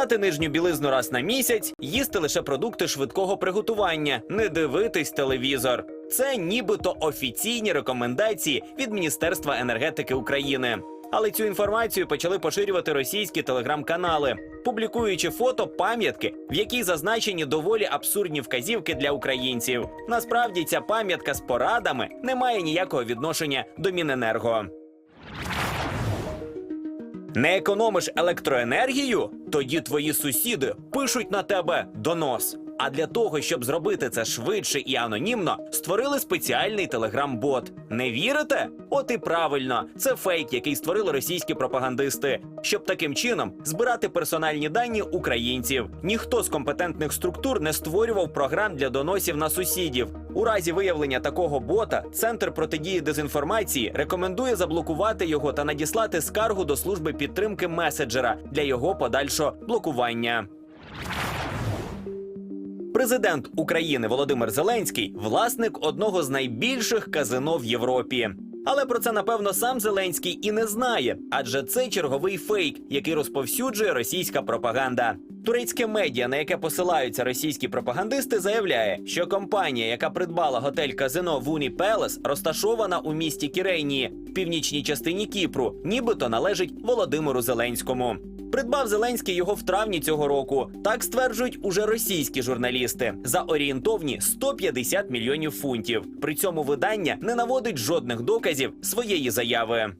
Прати нижню білизну раз на місяць, їсти лише продукти швидкого приготування, не дивитись телевізор. Це нібито офіційні рекомендації від Міністерства енергетики України. Але цю інформацію почали поширювати російські телеграм-канали, публікуючи фото пам'ятки, в якій зазначені доволі абсурдні вказівки для українців. Насправді ця пам'ятка з порадами не має ніякого відношення до Міненерго. Не економиш електроенергію? Тоді твої сусіди пишуть на тебе донос. А для того, щоб зробити це швидше і анонімно, створили спеціальний телеграм-бот. Не вірите? От і правильно, це фейк, який створили російські пропагандисти, щоб таким чином збирати персональні дані українців. Ніхто з компетентних структур не створював програм для доносів на сусідів. У разі виявлення такого бота, центр протидії дезінформації рекомендує заблокувати його та надіслати скаргу до служби підтримки меседжера для його подальшого блокування. Президент України Володимир Зеленський власник одного з найбільших казино в Європі. Але про це напевно сам Зеленський і не знає, адже це черговий фейк, який розповсюджує російська пропаганда. Турецьке медіа, на яке посилаються російські пропагандисти, заявляє, що компанія, яка придбала готель казино Вуні Пелес, розташована у місті Кіренії, в північній частині Кіпру, нібито належить Володимиру Зеленському. Придбав Зеленський його в травні цього року. Так стверджують уже російські журналісти за орієнтовні 150 мільйонів фунтів. При цьому видання не наводить жодних доказів своєї заяви.